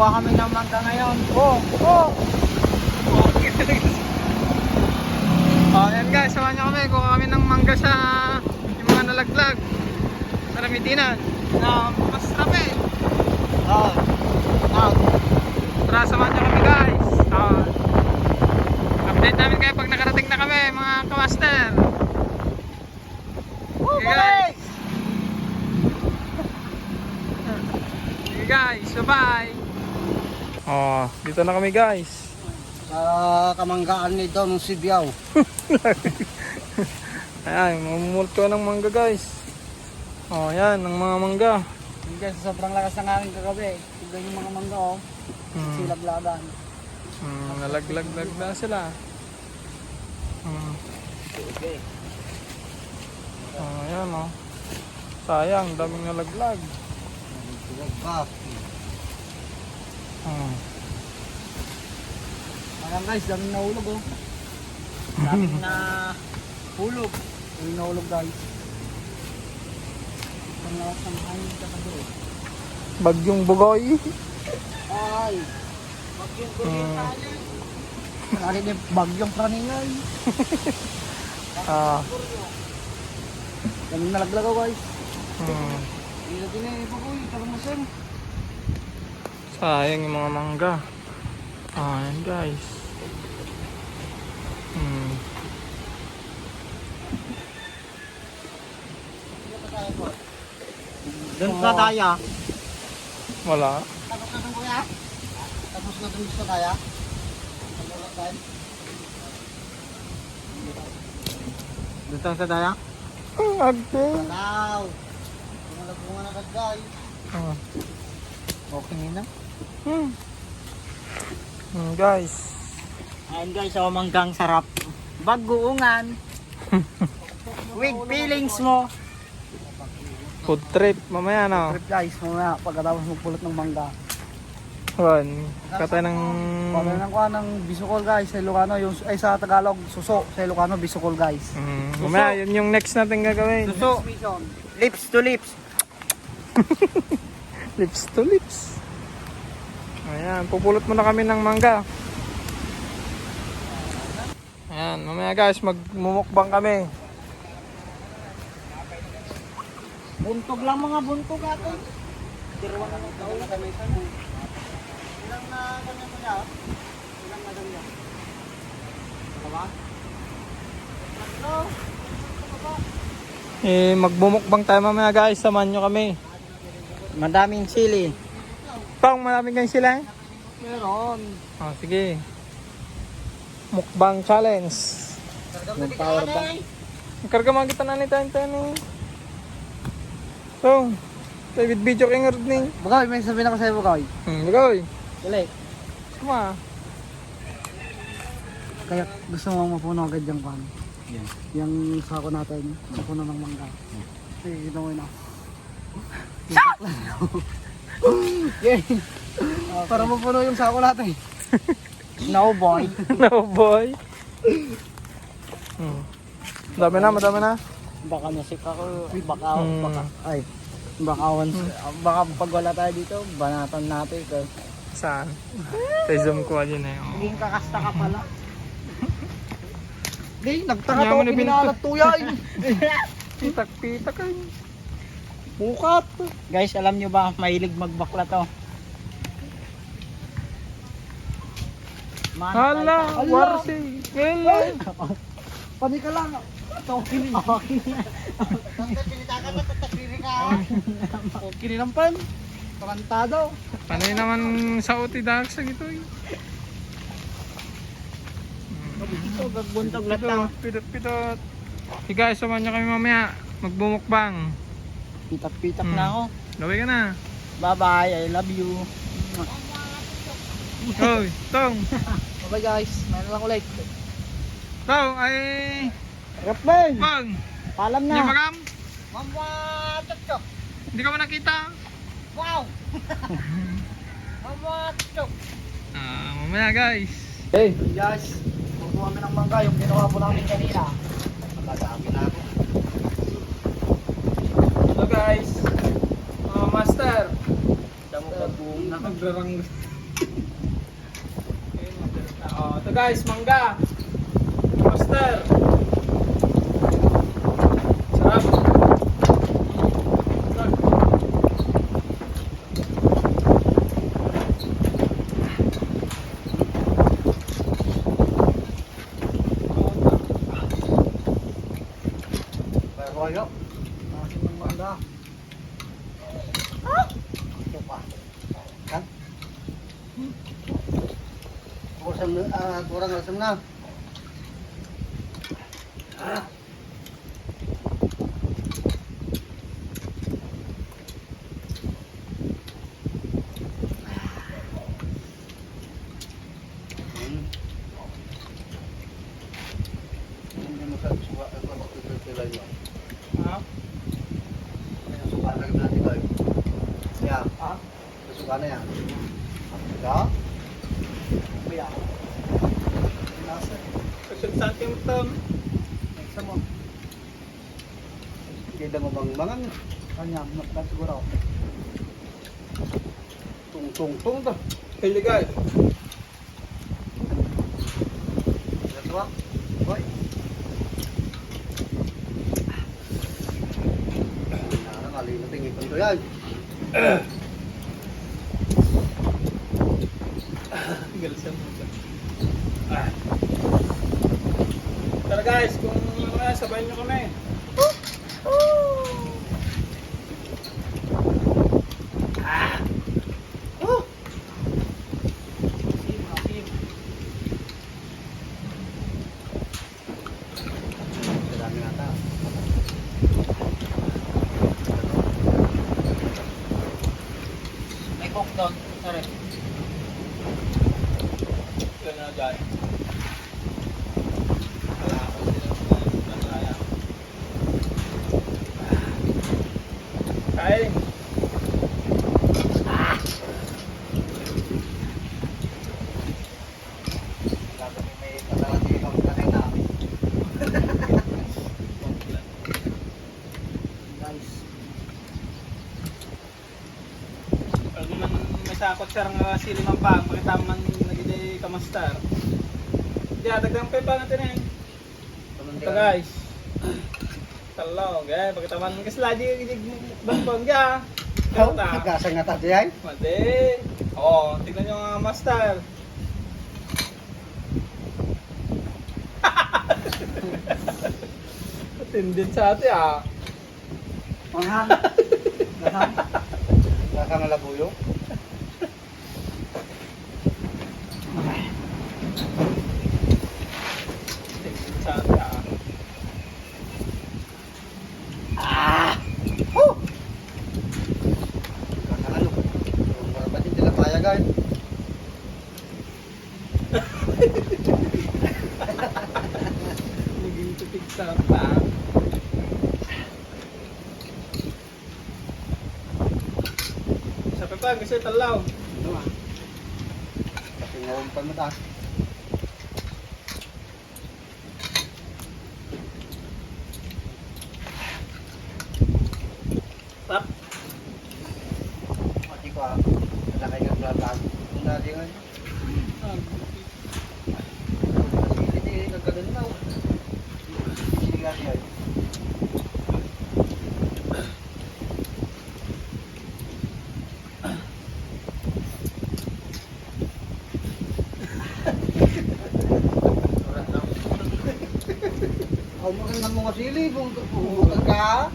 kukuha kami ng mangga ngayon. Oh, oh. Oh, ayan guys, samahan nyo kami. Kuha kami ng mangga sa yung mga nalaglag. Sa Ramitinan. Na mas rapi. Oh. Oh. Tara, samahan nyo kami guys. Oh. Update namin kayo pag nakarating na kami mga kamaster. Woo, Okay, guys. Guys, bye-bye. Oh, dito na kami guys. Sa kamanggaan ni Don Sibiyaw. Ayan, mamumulto ng mangga guys. Oh, yan, ng mga mangga. Sa sobrang lakas ng hangin kagabi. Tignan yung mga mangga oh. Hmm. Silaglagan. Hmm, nalaglag-lag na sila. Hmm. Okay. Oh, ayan oh. Sayang, daming nalaglag. Ah. Hmm. Ayan guys, daming nahulog oh. Daming na hulog. Daming nahulog guys. Ang lakas ng hangin kagabi. Bagyong bugoy. Ay! Bagyong Hmm. kuryentali. Narin yung bagyong praningay. Ah. Daming nalaglag oh guys. Hmm. Dito din eh, bagoy, kalamasan. Sayang yung mga mangga. Ayan guys. Hmm. Doon sa daya. Wala. Tapos na doon kuya? Tapos na doon sa daya? Doon sa daya? Ang agde. Wow! Tumalagpungan agad guys. Ah. Okay na. Hmm. Hmm, guys. Ayun guys, oh, manggang sarap. Baguungan. With feelings mo. Food trip. Mamaya na. Trip guys, mamaya pagkatapos magpulot ng mangga. Juan. Kata ng... Pagkatapos ng kuha ng bisukol guys sa Ilocano, yung, ay sa Tagalog, suso. Sa Ilocano, bisukol guys. Hmm. Mamaya, yun yung next natin gagawin. Suso. Lips to lips. Lips to lips. Ayan, pupulot muna kami ng mangga. Ayan, mamaya guys, magmumukbang kami. Buntog lang mga buntog ato. Dirwa na ng taon may sana. Ilang na ganyan mo niya? Ilang na ganyan? Diba? Tatlo. Eh, magmumukbang tayo mamaya guys, samahan nyo kami. Madaming sili. Pang, maraming kayo sila eh. Meron. Oh, sige. Mukbang challenge. Yung power bank. Karga mga kita na ni tayo tayo So, tayo with video king ni. Bugay, may sabihin ako sa'yo, Bugay. Hmm, bagoy. Dali. Kuma. Kaya gusto mo mapuno agad yung pan. Yan. Yung sako natin, mapuno ng mangga. Sige, kita mo yun ako. Yay! Para mapuno yung sako natin. No boy. no boy. Hmm. Dami na, madami na. Baka nasip ako, baka, Hmm. baka, ay, baka once, baka pag wala tayo dito, banatan natin. Kasi Saan? Sa zoom ko yun eh. Oh. Naging kakasta ka pala. Di, nagtaka Kanya to, mo na binto. tuyay. Pitak-pitak ay. Bukat. Guys, alam nyo ba, mahilig magbakla to. Hala, Hala. warsi. Ngayon. Pani ka lang. Okay na. Okay. Pinitakan na, tatasiri ka. Okay na lang pan. Tarantado. Panay naman sa uti dahil sa gito eh. Ito, Pidot, na. pidot, pidot. Hey guys, samahan nyo kami mamaya. Magbumukbang. Pitak-pitak Hmm. na ako. Gawin ka na. Bye-bye, I love you. Hoy, Tong. Bye-bye guys, mayroon lang ulit. Tong, ay... Bang! Paalam Hindi na. magam? Mama, chok Hindi ka ba nakita? Wow! Mama, chok Ah, mamaya guys. Hey! Guys, magkuha kami ng mangga yung ginawa po namin kanina. Magkasami na ako. So guys, mga master. Damo ka buong na. Nagrarang Ito guys, mangga. Master. Sarap. Nasi ng manda. Ito pa. Kan? Kurang ah kurang asam na. Ah. Hmm. Hindi mo sa suka ang pagpipilay mo. Ha? Suka na natin kayo. Yeah. Ha? Suka na yan. Yeah. Kuya. Nasa. Kasi sa ating tom. Sa mo. Kaya mo bang mangan? Kanya, matag siguro. Tung tung tung to. Pili guys. Ba? Hoy. Nara kalimutin ipon to yan. Mo siya. Ah. Tara guys, kung uh, sabayin nyo kami. May coke doon. Sorry. Yan na dyan. Kain. Dapat may patalati kang kanina. Nice. Pag man sa nga sili man pa, makita man nagigay kamastar. Diya, dagdag pa pa natin eh. Ito guys. Talaw, gaya, pagkita man kasi lagi gigig bambang ya. Oh, Kaya nagkasang nga tayo yan. Mati. Oo, tignan nyo nga master. Tindin sa ate ah. Manghang. Nakang labuyo. Tindin sa ate ah. Ah! Oh! Kakalo. Marabatin sila payagan. Naging tupig sa ah. Sa pepa, kasi talaw. Ano ah? Kasi ngawampan mo taas. Tap. Mati ko ah. Wala kayo ng lalag. Kung dati nga. Hindi, hindi. Nagkagan na. Hindi nga siya. Mo ng mga sili, kung bukag ka.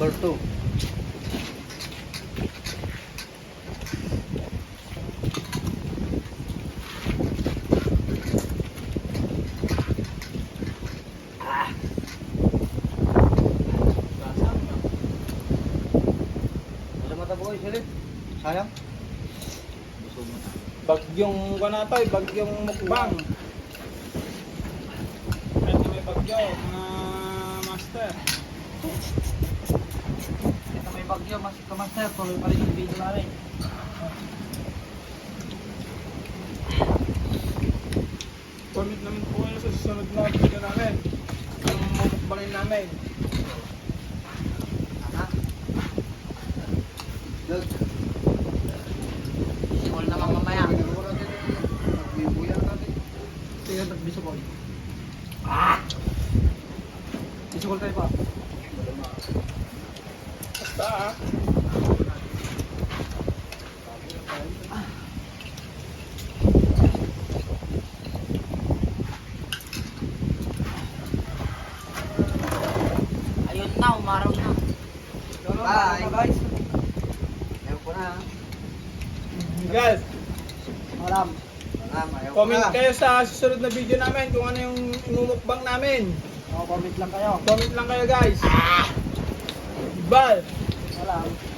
number 2 ah. Sayang. Bagyong kanatay, bagyong mukbang. Ito may bagyo. Bagyo, mas kamaster. Tuloy pa rin yung video namin. Comment naman po kayo sa susunod na video namin. Ang mukbangin namin. Aha. Simol naman mamaya. Sige, nagbisukol. Ah! Bisukol tayo pa. Ah. Ayun na, umaraw na. Bye. guys. Ayaw ko na. Guys, Maram. Maram, ayaw ko comment na. kayo sa susunod na video namin kung ano yung imumukbang namin. Oh, comment lang kayo. Comment lang kayo guys. Bye! Maram.